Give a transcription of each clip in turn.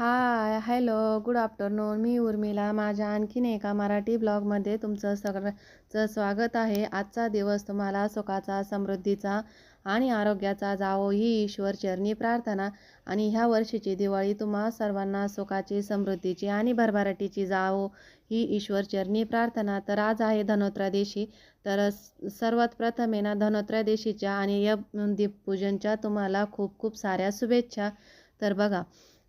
हाय hello good afternoon मी उर्मिला. माझ्या आणखीन एका मराठी ब्लॉगमध्ये तुमचं सगळ्यांचं स्वागत आहे. आजचा दिवस तुम्हाला सुखाचा समृद्धीचा आणि आरोग्याचा जावो ही ईश्वर चरणी प्रार्थना. आणि ह्या वर्षीची दिवाळी तुम्हा सर्वांना सुखाची समृद्धीची आणि भरभराटीची जावो ही ईश्वर चरणी प्रार्थना. तर आज आहे धनोत्रयोदशी तर सर्वात प्रथम आहे ना धनोत्रयोदशीच्या आणि यम दीपपूजनच्या तुम्हाला खूप खूप साऱ्या शुभेच्छा. तर बघा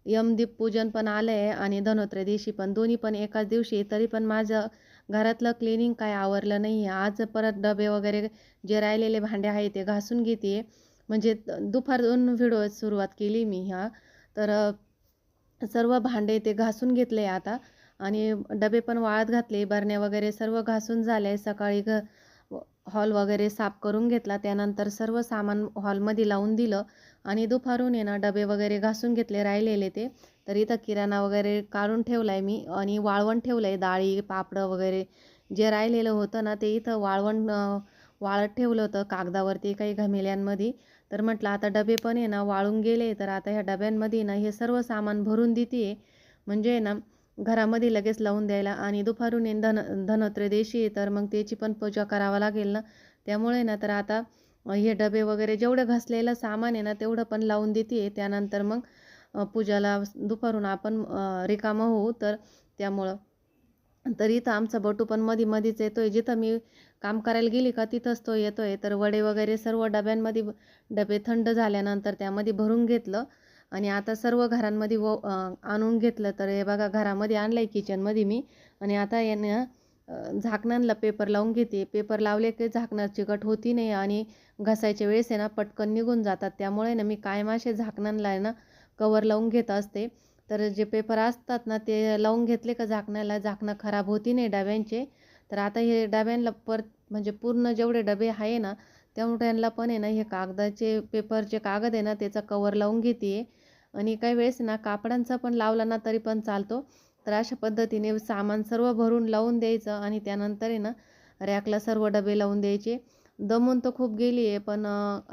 यमदीप पूजन पण आलं आहे आणि धनोत्रय दिवशी पण. दोन्ही पण एकाच दिवशी तरी पण माझं घरातलं क्लिनिंग काय आवरलं नाही आहे आज परत डबे वगैरे जे राहिलेले भांडे आहे ते घासून घेते. म्हणजे दुपार दोन व्हिडिओ सुरुवात केली मी ह्या. तर सर्व भांडे ते घासून घेतले आता. आणि डबे पण वाळत घातले बरण्या वगैरे सर्व घासून झाले. सकाळी घ हॉल वगैरे साफ करून घेतला. त्यानंतर सर्व सामान हॉलमध्ये लावून दिलं आणि दुपारून आहे ना डबे वगैरे घासून घेतले राहिलेले ते. तर इथं किराणा वगैरे काढून ठेवला आहे मी आणि वाळवण ठेवलं आहे डाळी पापडं वगैरे जे राहिलेलं होतं ना ते इथं वाळवण वाळत ठेवलं होतं कागदावरती काही घमेल्यांमध्ये. तर म्हटलं आता डबे पण आहे ना वाळून गेले. तर आता ह्या डब्यांमध्ये ना हे सर्व सामान भरून देते म्हणजे आहे ना घरामध्ये लगेच लावून द्यायला आणि दुपारून आहे धन धनोत्रयोदशी आहे तर मग त्याची पण पूजा करावं लागेल ना. त्यामुळे ना तर आता हे डबे वगैरे जेवढं घासलेलं सामान आहे ना तेवढं पण लावून देते त्यानंतर मग पूजाला दुपारून आपण रिकामं होऊ तर त्यामुळं. तर इथं आमचा बटू पण मध्ये मध्येच येतोय. जिथं मी काम करायला गेली का तिथंच तो येतोय. तर वडे वगैरे सर्व डब्यांमध्ये डबे थंड झाल्यानंतर त्यामध्ये भरून घेतलं. आणि आता सर्व घरांमध्ये व आणून घेतलं तर हे बघा घरामध्ये आणलं आहे किचनमध्ये मी. आणि आता यानं झाकणांना पेपर लावून घेते. पेपर लावले की झाकणं चिकट होती नाही आणि घसायच्या वेळेस आहे ना पटकन निघून जातात. त्यामुळे ना मी कायम असे झाकणांना आहे ना कवर लावून घेत असते. तर जे पेपर असतात ना ते लावून घेतले का झाकणाला झाकणं खराब होती नाही डब्यांचे. तर आता हे डब्यांना परत म्हणजे पूर्ण जेवढे डबे आहे ना तेवढ्यांना पण आहे ना हे कागदाचे पेपरचे कागद आहे ना त्याचा कवर लावून घेते. आणि काही वेळेस ना कापडांचा पण लावला ना तरी पण चालतो. तर अशा पद्धतीने सामान सर्व भरून लावून द्यायचं आणि त्यानंतर आहे ना रॅकला सर्व डबे लावून द्यायचे. दमून तर खूप गेली आहे पण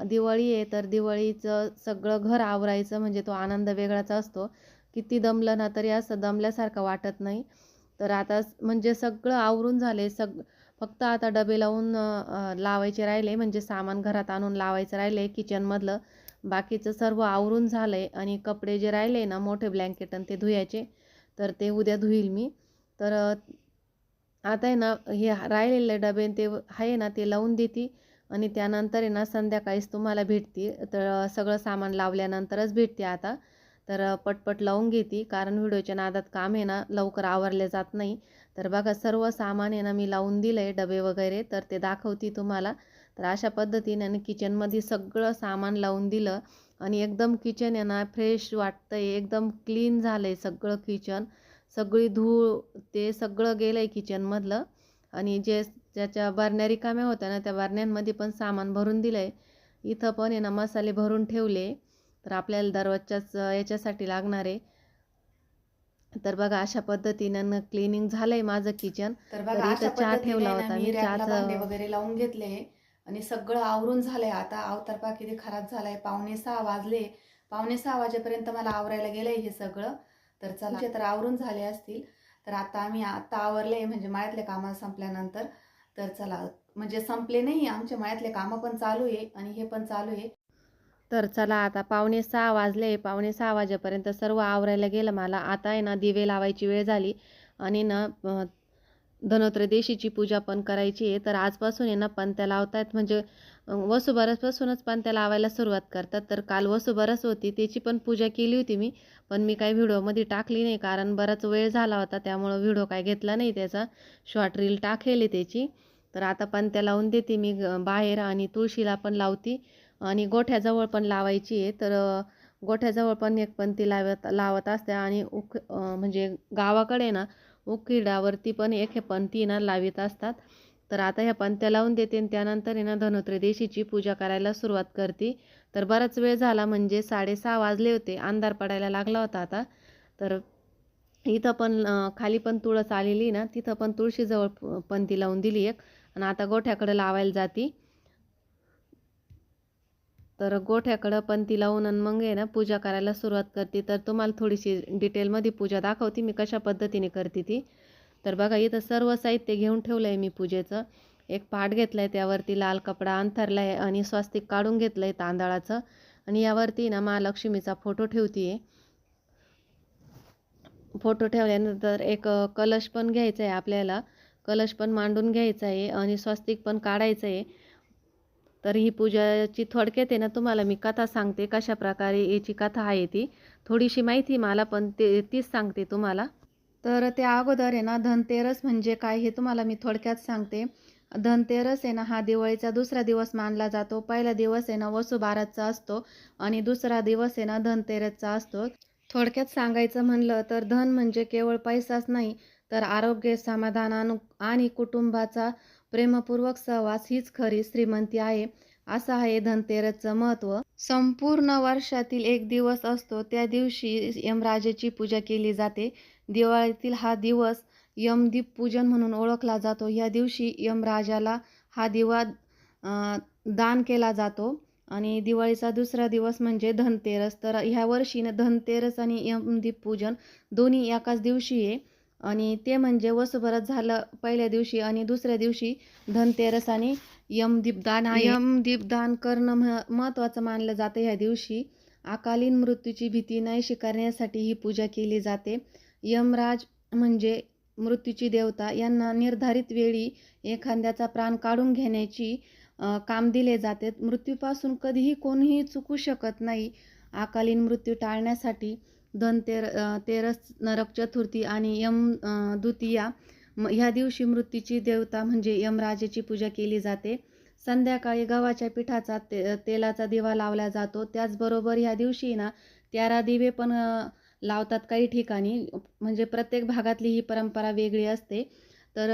दिवाळी आहे तर दिवाळीचं सगळं घर आवरायचं म्हणजे तो आनंद वेगळाच असतो. किती दमलं ना तरी असं दमल्यासारखं वाटत नाही. तर आता म्हणजे सगळं आवरून झाले सग फक्त आता डबे लावून लावायचे राहिले म्हणजे सामान घरात आणून लावायचं राहिले किचनमधलं बाकीचं सर्व आवरून झालं आहे आणि कपडे जे राहिले ना मोठे ब्लँकेट आणि ते धुयाचे तर ते उद्या धुईल मी. तर आता आहे ना हे राहिलेले डबे ते आहे ना ते लावून देते आणि त्यानंतर आहे ना संध्याकाळीच तुम्हाला भेटते. तर सगळं सामान लावल्यानंतरच भेटते आता. तर पटपट लावून घेते कारण व्हिडिओच्या नादात काम आहे ना लवकर आवरले जात नाही. तर बघा सर्व सामान आहे ना मी लावून दिलं आहे डबे वगैरे तर ते दाखवते तुम्हाला. तर अशा पद्धतीने आणि किचनमध्ये सगळं सामान लावून दिलं आणि एकदम किचन आहे ना फ्रेश वाटतंय एकदम क्लीन झालं आहे सगळं किचन सगळी धूळ ते सगळं गेलं आहे किचनमधलं आणि जे ज्याच्या बरण्या रिकाम्या होत्या ना त्या बरण्यांमध्ये पण सामान भरून दिलं आहे इथं पण आहे ना मसाले भरून ठेवले. तर आपल्याला दररोजच्याच याच्यासाठी लागणार आहे. तर बघा अशा पद्धतीनं क्लिनिंग झालंय माझं किचन तर इथं चहा ठेवला होता मी भांडे वगैरे लावून घेतले. आणि सगळं आवरून झालंय. आता अवतरपा किती खराब झालाय. पावणे सहा वाजले. पावणे सहा वाजेपर्यंत मला आवरायला गेलंय हे सगळं. तर चला तर आवरून झाले असतील. तर आता आम्ही आता आवरले म्हणजे माळ्यातल्या कामं संपल्यानंतर. तर चला म्हणजे संपले नाही आमच्या माळ्यातले कामं पण चालू आहे आणि हे पण चालू आहे. तर चला आता पावणे सहा वाजले. पावणे सहा वाजेपर्यंत सर्व आवरायला गेलं. मला आता आहे ना दिवे लावायची वेळ झाली. आणि ना धनोत्रयोदशीची पूजा पण करायची आहे तर आजपासून आहे ना पंत्या लावतायत. म्हणजे अं, वसुबारसपासूनच पंत्या लावायला सुरुवात करतात. तर काल वसुबारस होती त्याची पण पूजा केली होती मी पण मी काही व्हिडिओमध्ये टाकली नाही कारण बराच वेळ झाला होता त्यामुळं व्हिडिओ काय घेतला नाही त्याचा. शॉर्ट रील टाकेल त्याची. तर आता पंत्या लावून देते मी ग- बाहेर आणि तुळशीला पण लावती. आणि गोठ्याजवळ पण लावायची आहे. तर गोठ्याजवळ पण एक पंती लावत लावत असते आणि उख म्हणजे गावाकडे ना उकिडावरती पण एक हे पंथी ना लावित असतात. तर आता ह्या पंत्या लावून देते आणि त्यानंतर आहे ना धनोत्रयोदशीची पूजा करायला सुरुवात करते. तर बराच वेळ झाला म्हणजे साडेसहा वाजले होते. अंधार पडायला लागला होता आता. तर इथं पण खाली पण तुळस आलेली ना तिथं पण तुळशीजवळ पंथी लावून दिली एक. आणि आता गोठ्याकडे लावायला जाती. तर गोठ्याकडं पंती लावून आणि मग आहे ना पूजा करायला सुरुवात करते. तर तुम्हाला थोडीशी डिटेलमध्ये पूजा दाखवते. मी कशा पद्धतीने करते ती. तर बघा इथं सर्व साहित्य घेऊन ठेवलं आहे मी पूजेचं. एक पाट घेतलं आहे त्यावरती लाल कपडा अंथरला आहे आणि स्वास्तिक काढून घेतलं आहे तांदळाचं. आणि यावरती ना महालक्ष्मीचा फोटो ठेवते. आहे फोटो ठेवल्यानंतर एक कलश पण घ्यायचा आहे आपल्याला. कलश पण मांडून घ्यायचा आहे आणि स्वस्तिक पण काढायचं आहे तर ही पूजाची थोडक्यात आहे ना तुम्हाला मी कथा सांगते कशा प्रकारे याची कथा आहे ती. थोडीशी माहिती मला पण ते तीच सांगते तुम्हाला. तर त्या अगोदर आहे ना धनतेरस म्हणजे काय हे तुम्हाला मी थोडक्यात सांगते. धनतेरस आहे ना हा दिवाळीचा दुसरा दिवस मानला जातो. पहिला दिवस आहे ना वसुबारसचा असतो आणि दुसरा दिवस आहे ना धनतेरसचा असतो. थोडक्यात सांगायचं म्हणलं तर धन म्हणजे केवळ पैसाच नाही तर आरोग्य समाधान अनु आणि कुटुंबाचा प्रेमपूर्वक सहवास हीच खरी श्रीमंती आहे. असं आहे धनतेरसचं महत्त्व. संपूर्ण वर्षातील एक दिवस असतो त्या दिवशी यमराजेची पूजा केली जाते. दिवाळीतील हा दिवस यमदीप पूजन म्हणून ओळखला जातो. या दिवशी यमराजाला हा दिवा दान केला जातो. आणि दिवाळीचा दुसरा दिवस म्हणजे धनतेरस. तर ह्या वर्षीनं धनतेरस आणि यमदीप पूजन दोन्ही एकाच दिवशी आहे. आणि ते म्हणजे वसुबरस झालं पहिल्या दिवशी आणि दुसऱ्या दिवशी धनतेरस आणि यमदीपदान आहे. यमदीपदान करणं मह महत्त्वाचं मानलं जातं ह्या दिवशी. अकालीन मृत्यूची भीती नाही शिकारण्यासाठी ही पूजा केली जाते. यमराज म्हणजे मृत्यूची देवता यांना निर्धारित वेळी एखाद्याचा प्राण काढून घेण्याची काम दिले जाते. मृत्यूपासून कधीही कोणीही चुकू शकत नाही. अकालीन मृत्यू टाळण्यासाठी धनतेर तेरस नरक चतुर्थी आणि यम द्वितीया. म ह्या दिवशी मृत्यूची देवता म्हणजे यमराजेची पूजा केली जाते. संध्याकाळी गव्हाच्या पिठाचा ते तेलाचा दिवा लावला जातो. त्याचबरोबर ह्या दिवशी ना तेरा दिवे पण लावतात काही ठिकाणी. म्हणजे प्रत्येक भागातली ही परंपरा वेगळी असते. तर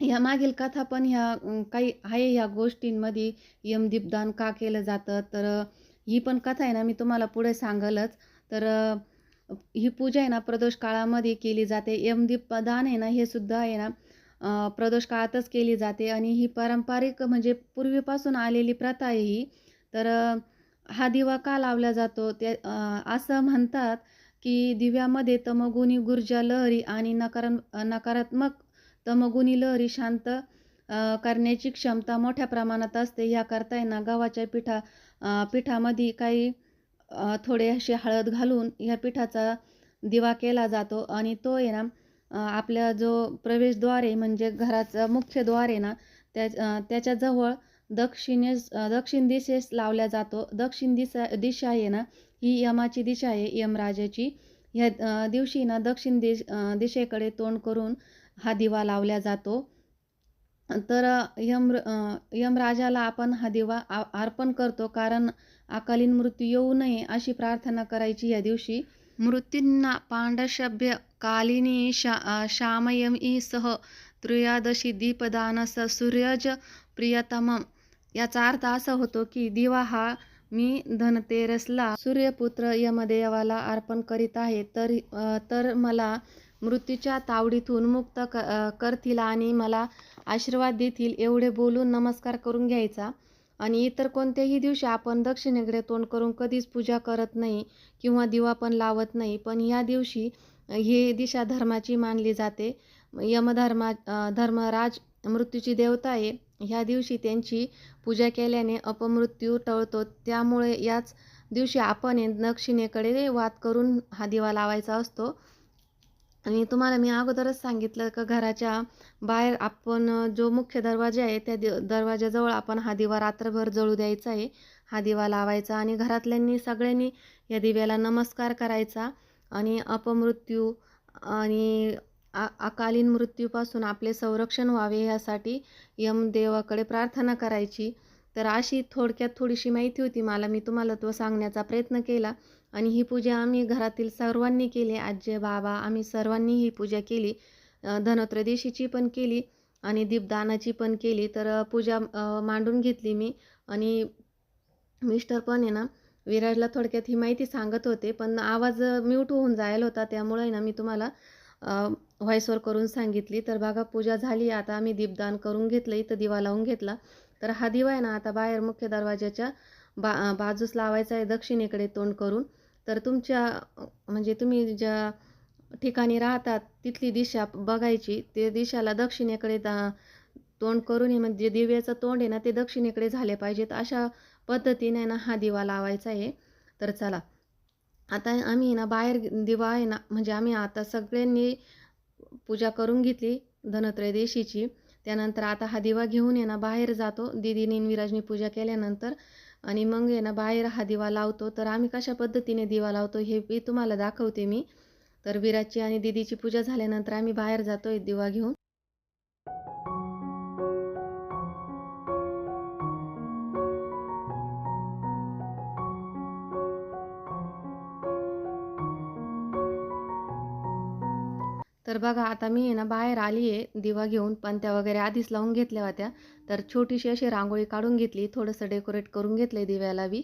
ह्या मागील कथा पण ह्या काही आहे ह्या गोष्टींमध्ये. यमदीपदान का केलं जातं? तर ही पण कथा आहे ना मी तुम्हाला पुढे सांगलच. तर ही पूजा आहे ना प्रदोष काळामध्ये केली जाते. यमदीपदान आहे ना हे सुद्धा आहे ना प्रदोष काळातच केली जाते. आणि ही पारंपरिक म्हणजे पूर्वीपासून आलेली प्रथा आहे ही. तर हा दिवा का लावला जातो? ते असं म्हणतात की दिव्यामध्ये तमगुणी गुर्जा लहरी आणि नकार नकारात्मक तमगुणी लहरी शांत करण्याची क्षमता मोठ्या प्रमाणात असते. ह्याकरता आहे ना गव्हाच्या पिठा पिठामध्ये काही थोडे असे हळद घालून ह्या पिठाचा दिवा केला जातो आणि तो आहे ना आपल्या जो प्रवेशद्वार आहे म्हणजे घराचा मुख्य द्वार आहे ना त्या त्याच्याजवळ दक्षिणेस दक्षिण दिशेस लावला जातो. दक्षिण दिशा दिशा आहे ना ही यमाची दिशा आहे यमराजाची. ह्या दिवशी ना दक्षिण दिश दिशेकडे तोंड करून हा दिवा लावला जातो. तर यम यमराजाला आपण हा दिवा आ अर्पण करतो कारण अकालीन मृत्यू येऊ नये अशी प्रार्थना करायची या दिवशी. मृत्यूंना पांडशभ्य कालिनी शा श्यामयमी सह त्रयोदशी दीपदानस सूर्यज प्रियतमम. याचा अर्थ असा होतो की दिवा हा मी धनतेरसला सूर्यपुत्र यमदेवाला अर्पण करीत आहे तर तर मला मृत्यूच्या तावडीतून मुक्त क करतील आणि मला आशीर्वाद देतील एवढे बोलून नमस्कार करून घ्यायचा. आणि इतर कोणत्याही दिवशी आपण दक्षिणेकडे तोंड करून कधीच पूजा करत नाही किंवा दिवा पण लावत नाही. पण या दिवशी ही दिशा धर्माची मानली जाते. यमधर्मा धर्मराज मृत्यूची देवता आहे. ह्या दिवशी त्यांची पूजा केल्याने अपमृत्यू टळतो. त्यामुळे याच दिवशी आपण हे दक्षिणेकडे वाद करून हा दिवा लावायचा असतो. आणि तुम्हाला मी अगोदरच सांगितलं का घराच्या बाहेर आपण जो मुख्य दरवाजा आहे त्या दि दरवाजाजवळ आपण हा दिवा रात्रभर जळू द्यायचा आहे. हा दिवा लावायचा आणि घरातल्यांनी सगळ्यांनी या दिव्याला नमस्कार करायचा आणि अपमृत्यू आणि आ अकालीन मृत्यूपासून आपले संरक्षण व्हावे यासाठी यमदेवाकडे प्रार्थना करायची. तर अशी थोडक्यात थोडीशी माहिती होती मला. मी तुम्हाला तो सांगण्याचा प्रयत्न केला आणि ही पूजा आम्ही घरातील सर्वांनी केली. आजी बाबा आम्ही सर्वांनी ही पूजा केली. अ, धनत्रयोदशीची पण केली आणि दीपदानाची पण केली. तर पूजा मांडून घेतली मी आणि मिस्टर पण आहे ना विराजला थोडक्यात ही माहिती सांगत होते. पण आवाज म्यूट होऊन जायला होता. त्यामुळे ना मी तुम्हाला व्हॉइसवर करून सांगितली. तर बघा पूजा झाली. आता आम्ही दीपदान करून घेतलं. इथं दिवा लावून घेतला. तर हा दिवा आहे ना आता बाहेर मुख्य दरवाजाच्या बा बाजूस लावायचा आहे दक्षिणेकडे तोंड करून. तर तुमच्या म्हणजे तुम्ही ज्या ठिकाणी राहतात तिथली दिशा बघायची. ते दिशाला दक्षिणेकडे दा तोंड करून हे म्हणजे दिव्याचं तोंड आहे ना ते दक्षिणेकडे झाले पाहिजेत. अशा पद्धतीने ना हा दिवा लावायचा आहे. तर चला. आता आम्ही ना बाहेर दिवा आहे ना म्हणजे आम्ही आता सगळ्यांनी पूजा करून घेतली धनत्रयोदशीची. त्यानंतर आता हा दिवा घेऊन आहे ना बाहेर जातो. दीदीने विराजनी पूजा केल्यानंतर आणि मग आहे ना बाहेर हा दिवा लावतो. तर आम्ही कशा पद्धतीने दिवा लावतो हे मी तुम्हाला दाखवते मी. तर विराजची आणि दीदीची पूजा झाल्यानंतर आम्ही बाहेर जातो आहे दिवा घेऊन. तर बघा आता मी आहे ना बाहेर आली आहे दिवा घेऊन पंत्या वगैरे आधीच लावून घेतल्या होत्या. तर छोटीशी अशी रांगोळी काढून घेतली थोडंसं डेकोरेट करून घेतलं आहे दिव्याला बी.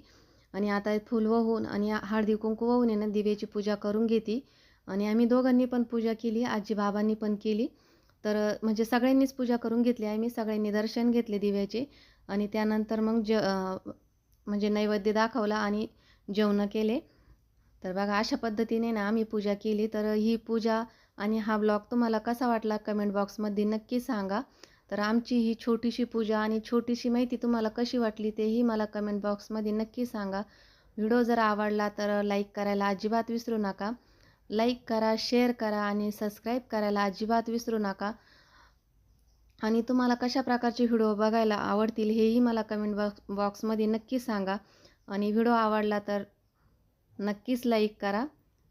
आणि आता फुल वाहून आणि हळदी कुंकू वाहून आहे ना दिव्याची पूजा करून घेते. आणि आम्ही दोघांनी पण पूजा केली आजी बाबांनी पण केली. तर म्हणजे सगळ्यांनीच पूजा करून घेतली. आहे मी सगळ्यांनी दर्शन घेतले दिव्याचे. आणि त्यानंतर मग ज म्हणजे नैवेद्य दाखवला आणि जेवणं केले. तर बघा अशा पद्धतीने ना आम्ही पूजा केली. तर ही पूजा आणि हा ब्लॉग तुम्हाला कसा वाटला कमेंट बॉक्समध्ये नक्की सांगा. तर आमची ही छोटीशी पूजा आणि छोटीशी माहिती तुम्हाला कशी वाटली तेही मला कमेंट बॉक्समध्ये नक्की सांगा. व्हिडिओ जर आवडला तर लाईक करायला अजिबात विसरू नका. लाईक करा शेअर करा आणि सबस्क्राईब करायला अजिबात विसरू नका. आणि तुम्हाला कशा प्रकारचे व्हिडिओ बघायला आवडतील हेही मला कमेंट बॉक्स बॉक्समध्ये नक्की सांगा. आणि व्हिडिओ आवडला तर नक्कीच लाईक करा.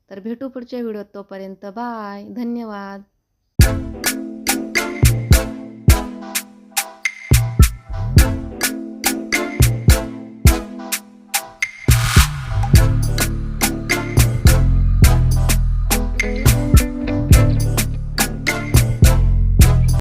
तर भेटू पुढच्या व्हिडिओत तोपर्यंत बाय. धन्यवाद.